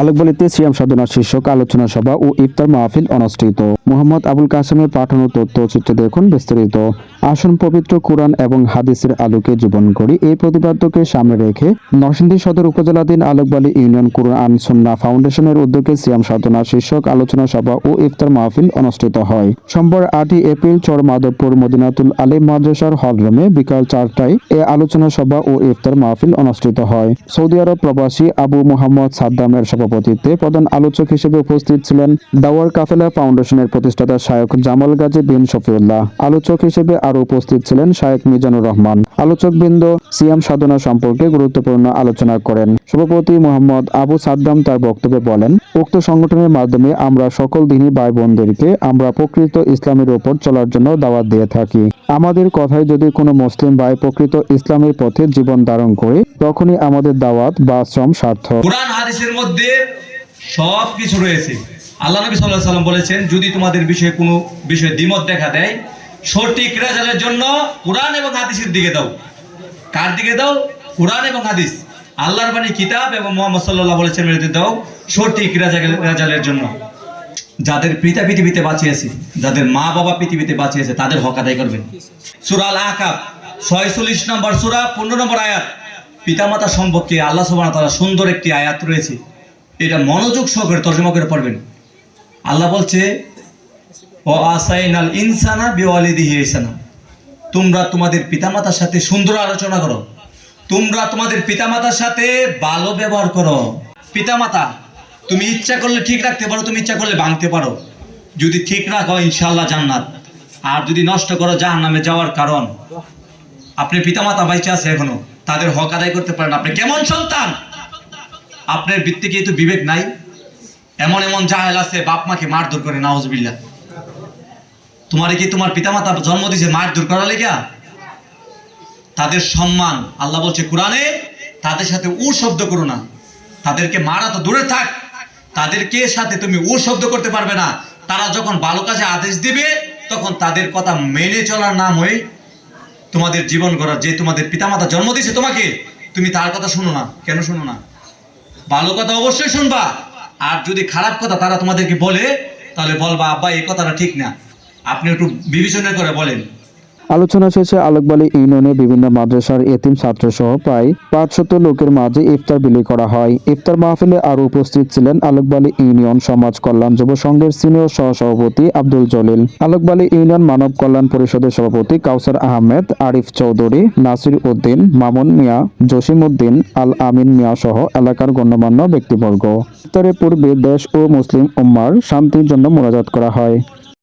আলোকবালিতে সিয়াম সাধনা শীর্ষক আলোচনা সভা ও ইফতার মাহফিল অনুষ্ঠিত। মোহাম্মদ আবুল কাসেমের পাঠানো তথ্যচিত্রে দেখুন বিস্তারিত। আসন পবিত্র কোরআন এবং হাদিসের আলোকে জীবন করি। এই প্রতিপাদ্যকে সামনে রেখে নরসিংদী সদর উপজেলাধীন আলোকবালী ইউনিয়ন কোরআন সুন্না ফাউন্ডেশনের উদ্যোগে সিয়াম সাধনা শীর্ষক আলোচনা সভা ও ইফতার মাহফিল অনুষ্ঠিত হয়। সোমবার আটই এপ্রিল চর মাধবপুর মদিনাতুল আলিম মাদ্রাসার হলরুমে বিকাল চারটায় এ আলোচনা সভা ও ইফতার মাহফিল অনুষ্ঠিত হয়। সৌদি আরব প্রবাসী আবু মোহাম্মদ সাদ্দামের সভাপতিত্বে প্রধান আলোচক হিসেবে উপস্থিত ছিলেন দাওয়ার কাফেলা ফাউন্ডেশনের প্রতিষ্ঠাতা শায়ক জামাল গাজী বিন শফিউল্লাহ। আলোচক হিসেবে আরও উপস্থিত ছিলেন শায়ক মিজানুর রহমান। আলোচকবৃন্দ সিয়াম সাধনা সম্পর্কে গুরুত্বপূর্ণ আলোচনা করেন। সভাপতি মোহাম্মদ আবু সাদ্দাম তার বক্তব্যে বলেন, উক্ত সংগঠনের মাধ্যমে আমরা সকল দিনী ভাই বোনদেরকে আমরা প্রকৃত ইসলামের ওপর চলার জন্য দাওয়াত দিয়ে থাকি। আমাদের কথায় যদি কোনো মুসলিম ভাই প্রকৃত ইসলামের পথে জীবন ধারণ করে, তখনই আমাদের দাওয়াত বা শ্রম সার্থক। কোরআন, হাদিসের মধ্যে সব কিছু রয়েছে। আল্লাহ নবী সাল্লাহ সাল্লাম বলেছেন, যদি তোমাদের বিষয়ে কোনো বিষয়ে দ্বিমত দেখা দেয়, সঠিক রেজাল্টের জন্য কোরআন এবং হাদিসের দিকে দাও। কার দিকে দাও? কোরআন এবং হাদিস। আল্লাহর বাণী কিতাব এবং মোহাম্মদ সাল্লাহ বলেছেন মেরে দাও সঠিক রেজাল- রেজাল্টের জন্য। যাদের পিতা পৃথিবীতে বাঁচিয়েছে যাদের মা বাবা পৃথিবীতে বাঁচিয়েছে তাদের হক আদায় করবেন সুরাল আকাব ছয়চল্লিশ নম্বর সুরা, পনেরো নম্বর আয়াত। পিতামাতা সম্পর্কে আল্লাহ সুবাহ তারা সুন্দর একটি আয়াত রয়েছে। এটা মনোযোগ সহকারে তর্জমা করে পড়বেন। আল্লাহ বলছে ও আসাইনাল ইনসানা বিওয়ালিদিহি ইহসানা তোমরা তোমাদের পিতামাতার সাথে সুন্দর আলোচনা করো। তোমরা তোমাদের পিতামাতার সাথে ভালো ব্যবহার করো। পিতামাতা, তুমি ইচ্ছা করলে ঠিক রাখতে পারো, তুমি ইচ্ছা করলে ভাঙতে পারো। যদি ঠিক রাখো ইনশাল্লাহ জান্নাত। আর যদি নষ্ট করো, জাহান্নামে যাওয়ার কারণ। আপনি পিতামাতা বাইচে আছে এখনও। তাদের হক আদায় করতে পারেন। আপনি কেমন সন্তান? আপনার বৃত্তি কি তো বিবেক নাই। এমন এমন জাহেল আছে, বাপ মাকে মারধর করে নাউজবিল্লা তোমার কি তোমার পিতামাতা জন্ম দিয়েছে মারধর করা লেগা? তাদের সম্মান, আল্লাহ বলছে কোরআনে, তাদের সাথে উ শব্দ করো না। তাদেরকে মারা তো দূরে থাক। তাদেরকে সাথে তুমি উ শব্দ করতে পারবে না। তারা যখন ভালো কাজে আদেশ দিবে, তখন তাদের কথা মেনে চলার নাম হয়ে তোমাদের জীবন গড়ার, যে তোমাদের পিতামাতা জন্ম দিয়েছে তোমাকে, তুমি তার কথা শুনো না। কেন শুনো না? ভালো কথা অবশ্যই শুনবা। আর যদি খারাপ কথা তারা তোমাদেরকে বলে, তাহলে বলবা, আব্বা, এই কথাটা ঠিক না। আপনি একটু বিবেচনা করে বলেন। আলোচনা শেষে আলোকবালী ইউনিয়নে বিভিন্ন মাদ্রাসার এতিম ছাত্র সহ প্রায় পাঁচশত লোকের মাঝে ইফতার বিলি করা হয়। ইফতার মাহফিলে আরও উপস্থিত ছিলেন আলোকবালী ইউনিয়ন সমাজ কল্যাণ যুব সংঘের সিনিয়র সহসভাপতি আব্দুল জলিল, আলোকবালী ইউনিয়ন মানব কল্যাণ পরিষদের সভাপতি কাউসার আহমেদ, আরিফ চৌধুরী, নাসির উদ্দিন, মামুন মিয়া, জসিম উদ্দিন, আল আমিন মিয়া সহ এলাকার গণ্যমান্য ব্যক্তিবর্গ। ইফতারের পূর্বে দেশ ও মুসলিম উম্মার শান্তির জন্য মোনাজাত করা হয়।